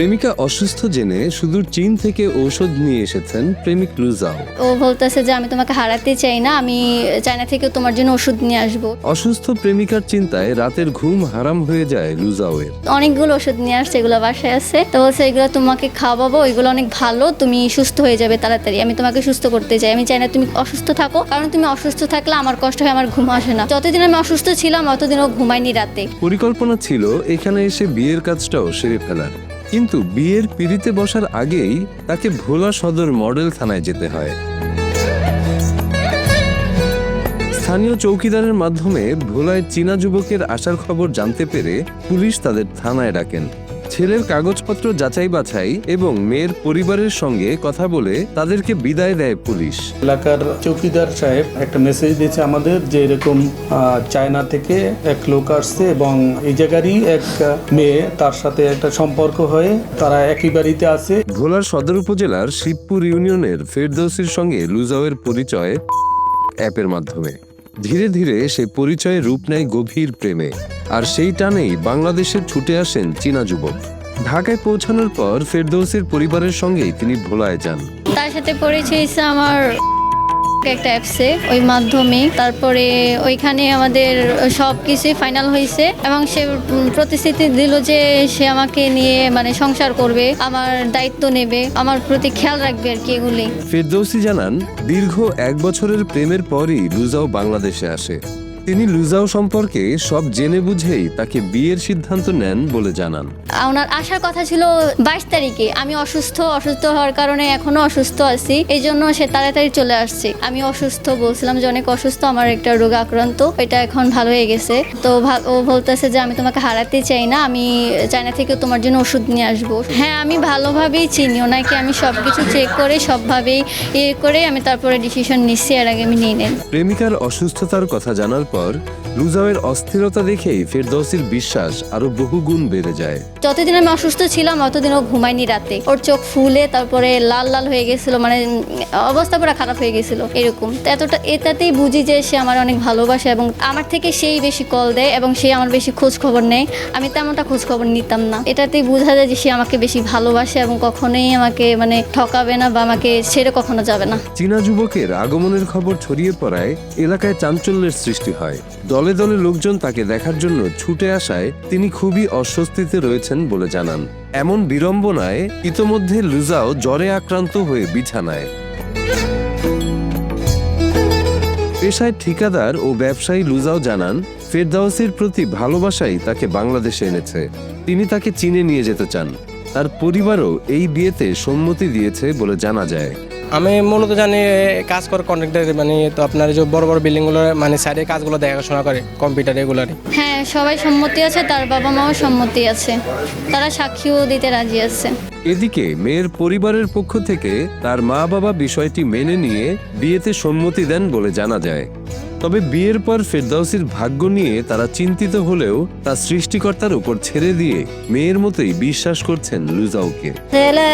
প্রেমিকা অসুস্থ জেনে সুদূর চীন থেকে ঔষধ নিয়ে এসেছেন প্রেমিক লুজাও। ও বলতেছে যে আমি তোমাকে হারাতে চাই না আমি চায়না থেকে তোমার জন্য ওষুধ নিয়ে আসব। অসুস্থ প্রেমিকার চিন্তায় রাতের ঘুম হারাম হয়ে যায় লুজাওয়ের। অনেকগুলো ওষুধ নিয়ে আসছে এগুলো বাসায় আছে। তো বলছে এগুলো তোমাকে খাওয়াবো এগুলো অনেক ভালো তুমি সুস্থ হয়ে যাবে তাড়াতাড়ি। আমি তোমাকে সুস্থ করতে চাই। আমি চাই না তুমি অসুস্থ থাকো কারণ তুমি অসুস্থ থাকলে আমার কষ্ট হয় আমার ঘুম আসে না। যতদিন আমি অসুস্থ ছিলাম অতদিনও ঘুমাইনি রাতে। পরিকল্পনা ছিল এখানে এসে বিয়ের কাজটাও সেরে ফেলার। কিন্তু বিয়ের পিড়িতে বসার আগেই তাকে ভোলা সদর মডেল থানায় যেতে হয়। স্থানীয় চৌকিদারের মাধ্যমে ভোলায় চীনা যুবকের আসার খবর জানতে পেরে পুলিশ তাদের থানায় ডাকেন। ছেলের কাগজপত্র যাচাই বাছাই এবং মেয়ের পরিবারের সঙ্গে কথা বলে তাদেরকে বিদায় দেয় পুলিশ। এলাকার চৌকিদার সাহেব একটা মেসেজ দিয়েছে আমাদের যে এরকম চায়না থেকে এক লোক আসছে এবং এই জায়গারই এক মেয়ে তার সাথে একটা সম্পর্ক হয়ে তারা একই বাড়িতে আছে। ভোলার সদর উপজেলার শিবপুর ইউনিয়নের ফেরদৌসির সঙ্গে লুজাওয়ের পরিচয় অ্যাপের মাধ্যমে। ধীরে ধীরে সে পরিচয়ে রূপ নেয় গভীর প্রেমে। আর সেই টানেই বাংলাদেশে ছুটে আসেন চীনা যুবক। ঢাকায় পৌঁছানোর পর ফেরদৌসির পরিবারের সঙ্গেই তিনি ভোলায় যান। তার সাথে পরিচয় আমার একটা অ্যাপসে ওই মাধ্যমে। তারপরে ওইখানে আমাদের সব কিছুই ফাইনাল হয়েছে এবং সে প্রতিশ্রুতি দিল যে সে আমাকে নিয়ে মানে সংসার করবে আমার দায়িত্ব নেবে আমার প্রতি খেয়াল রাখবে আর কি এগুলি। ফেরদৌসি জানান দীর্ঘ এক বছরের প্রেমের পরই লুজাও বাংলাদেশে আসে। তিনি লুজাও সম্পর্কে সব জেনে বুঝেই তাকে বিয়ের সিদ্ধান্ত নেন বলে জানান। ওনার আসার কথা ছিল বাইশ তারিখে। আমি অসুস্থ অসুস্থ হওয়ার কারণে এখনও অসুস্থ আছি। এই জন্য সে তাড়াতাড়ি চলে আসছে। আমি অসুস্থ বলছিলাম যে অনেক অসুস্থ আমার একটা রোগ আক্রান্ত। এটা এখন ভালো হয়ে গেছে। তো ও বলতেছে যে আমি তোমাকে হারাতে চাই না আমি চায়না থেকে তোমার জন্য ওষুধ নিয়ে আসব। হ্যাঁ আমি ভালোভাবেই চিনি। ওনাকে আমি সব কিছু চেক করে সবভাবেই ইয়ে করে আমি তারপরে ডিসিশন নিচ্ছি এর আগে আমি নিয়ে নেন প্রেমিকার অসুস্থতার কথা জানার পর লুজাওয়ের অস্থিরতা দেখেই ফেরদৌসির বিশ্বাস আরও বহুগুণ বেড়ে যায়। যতদিন আমি অসুস্থ ছিলাম অতদিন ও ঘুমায়নি রাতে। ওর চোখ ফুলে তারপরে লাল লাল হয়ে গেছিল মানে অবস্থা পুরো খারাপ হয়ে গেছিল এরকম। তো এতটা এটাতেই বুঝি যে সে আমার অনেক ভালোবাসে এবং আমার থেকে সেই বেশি কল দেয় এবং সে আমার বেশি খোঁজ খবর নেয়। আমি তেমনটা খোঁজ খবর নিতাম না। এটাতেই বোঝা যায় যে সে আমাকে বেশি ভালোবাসে এবং কখনোই আমাকে মানে ঠকাবে না বা আমাকে ছেড়ে কখনো যাবে না। চীনা যুবকের আগমনের খবর ছড়িয়ে পড়ায় এলাকায় চাঞ্চল্যের সৃষ্টি হয়। দলে দলে লোকজন তাকে দেখার জন্য ছুটে আসায় তিনি খুবই অস্বস্তিতে রয়েছেন বলে জানান। এমন বিড়ম্বনায় ইতোমধ্যে লুজাও জ্বরে আক্রান্ত হয়ে বিছানায়। পেশায় ঠিকাদার ও ব্যবসায়ী লুজাও জানান, ফেরদাউসির প্রতি ভালোবাসাই তাকে বাংলাদেশে এনেছে। তিনি তাকে চীনে নিয়ে যেতে চান। তার পরিবারও এই বিয়েতে সম্মতি দিয়েছে বলে জানা যায়। আমি মূলত জানি কাজ করে কন্ট্রাক্টর মানে তো আপনার যে বড় বড় বিল্ডিংগুলো মানে সাইডে কাজগুলো দেখাশোনা করে কম্পিউটার এগুলারই। হ্যাঁ সবাই সম্মতি আছে তার বাবা মাও সম্মতি আছে। তারা সাক্ষীও দিতে রাজি আছে। এদিকে মেয়ের পরিবারের পক্ষ থেকে তার মা বাবা বিষয়টি মেনে নিয়ে বিয়েতে সম্মতি দেন বলে জানা যায়। তবে বিয়ের পর ফেরদাউসির ভাগ্য নিয়ে তারা চিন্তিত হলেও তা সৃষ্টিকর্তার উপর ছেড়ে দিয়ে মেয়ের মতোই বিশ্বাস করছেন লুজাউকে। ছেলে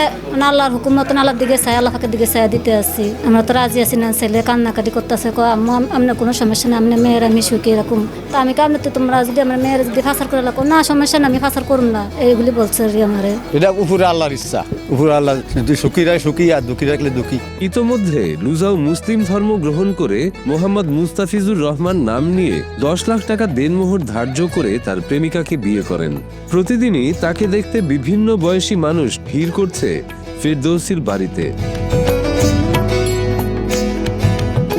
আল্লাহর হুকুম মতন আল্লাহর দিকে চাই আল্লাহ পাকের দিকে চাই দিতে আসছি আমরা তো রাজি আছি না ছেলে কান্নাকাটি করতেছে কো আম্মু কোনো সমস্যা নেই আপনি মেয়ের আমি সুখী এরকম। তো আমি কেমন তো তোমরা যদি আমার মেয়ের যদি ফাঁসার করে লাগো না সমস্যা না আমি ফাঁসার করুন না। এইগুলি বলছে আমারে। এটা উপরে আল্লাহর ইচ্ছা। উপরে আল্লাহ সুখী রাখে সুখী আর দুঃখী রাখলে দুঃখী। ইতোমধ্যে লুজাও মুসলিম ধর্ম গ্রহণ করে মোহাম্মদ মুস্তাফিজুর রহমান নাম নিয়ে দশ লাখ টাকা দেনমোহর ধার্য করে তার প্রেমিকাকে বিয়ে করেন। প্রতিদিনই তাকে দেখতে বিভিন্ন বয়সী মানুষ ভিড় করছে ফেরদৌসির বাড়িতে।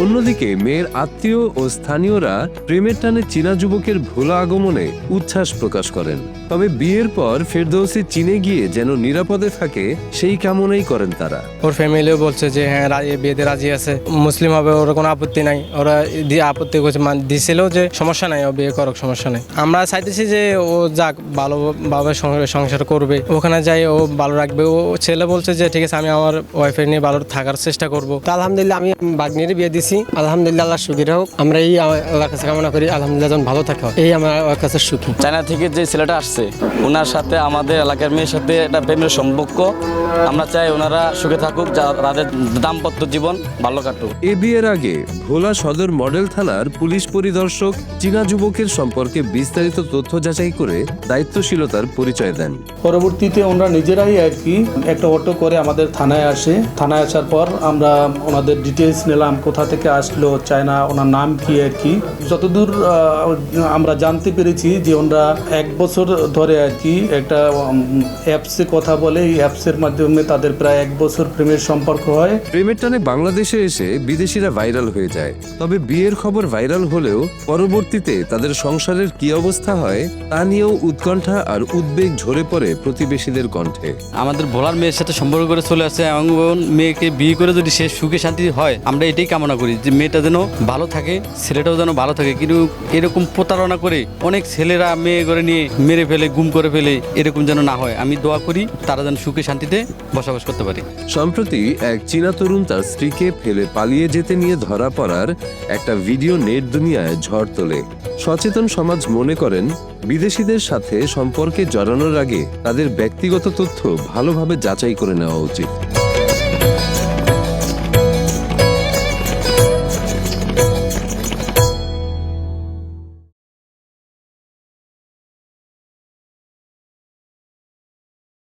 অন্যদিকে মেয়ের আত্মীয় ও স্থানীয়রা প্রেমের টানে চীনা যুবকের ভোলা আগমনে উচ্ছ্বাস প্রকাশ করেন। তবে বিয়ের পর ফেরদৌসি চীনে গিয়ে যেন নিরাপদে থাকে সেই কামনাই করেন তারা। ওর ফ্যামিলিও বলছে যে হ্যাঁ বিয়েতে রাজি আছে। মুসলিম হবে ওর কোনো আপত্তি নাই। ওরা দিয়ে আপত্তি করছে। মান দিছিল যে সমস্যা নাই ও বিয়ে করক সমস্যা নাই। আমরা চাইতেছি যে ও যাক ভালোভাবে সংসার করবে। ওখানে যাই ও ভালো রাখবে। ও ছেলে বলছে যে ঠিক আছে আমি আমার ওয়াইফের নিয়ে ভালো থাকার চেষ্টা করব। তো আলহামদুলিল্লাহ আমি বাগনির বিয়ে দিছি। পাইছি আলহামদুলিল্লাহ আল্লাহ সুখী হোক। আমরা এই আল্লাহর কাছে কামনা করি আলহামদুলিল্লাহ যেন ভালো থাকে। এই আমার আমার কাছে সুখী চায়না থেকে যে ছেলেটা আসছে ওনার সাথে আমাদের এলাকার মেয়ের সাথে একটা প্রেমের সম্পর্ক। আমরা চাই ওনারা সুখে থাকুক যা তাদের দাম্পত্য জীবন ভালো কাটুক। এ বিয়ের আগে ভোলা সদর মডেল থানার পুলিশ পরিদর্শক চীনা যুবকের সম্পর্কে বিস্তারিত তথ্য যাচাই করে দায়িত্বশীলতার পরিচয় দেন। পরবর্তীতে ওনারা নিজেরাই আর কি একটা অটো করে আমাদের থানায় আসে। থানায় আসার পর আমরা ওনাদের ডিটেলস নিলাম কোথা থেকে আসলো চায়না ওনার নাম কি আর কি? যতদূর আমরা জানতে পেরেছি যে ওনারা এক বছর ধরে আর কি একটা অ্যাপসে কথা বলে। এই অ্যাপসের মাধ্যমে তাদের প্রায় এক বছর প্রেমের সম্পর্ক হয়। প্রেমের টানে বাংলাদেশে এসে বিদেশিরা ভাইরাল হয়ে যায়। তবে বিয়ের খবর ভাইরাল হলেও পরবর্তীতে তাদের সংসারের কি অবস্থা হয় তা নিয়েও উৎকণ্ঠা আর উদ্বেগ ঝরে পড়ে প্রতিবেশীদের কণ্ঠে। আমাদের ভোলার মেয়ের সাথে সম্পর্ক করে চলে আসে এবং মেয়েকে বিয়ে করে যদি সে সুখে শান্তি হয় আমরা এটাই কামনা করি যে মেয়েটা যেন ভালো থাকে, ছেলেটাও যেন ভালো থাকে। কিন্তু এরকম প্রতারণা করে অনেক ছেলেরা মেয়ে করে নিয়ে মেরে ফেলে, গুম করে ফেলে, এরকম যেন না হয়। আমি দোয়া করি তারা যেন সুখে শান্তিতে বসবাস করতে পারে। সম্প্রতি এক চীনা তরুণ তার স্ত্রীকে ফেলে পালিয়ে যেতে নিয়ে ধরা পড়ার একটা ভিডিও নেট দুনিয়ায় ঝড় তোলে। সচেতন সমাজ মনে করেন, বিদেশিদের সাথে সম্পর্কে জড়ানোর আগে তাদের ব্যক্তিগত তথ্য ভালোভাবে যাচাই করে নেওয়া উচিত।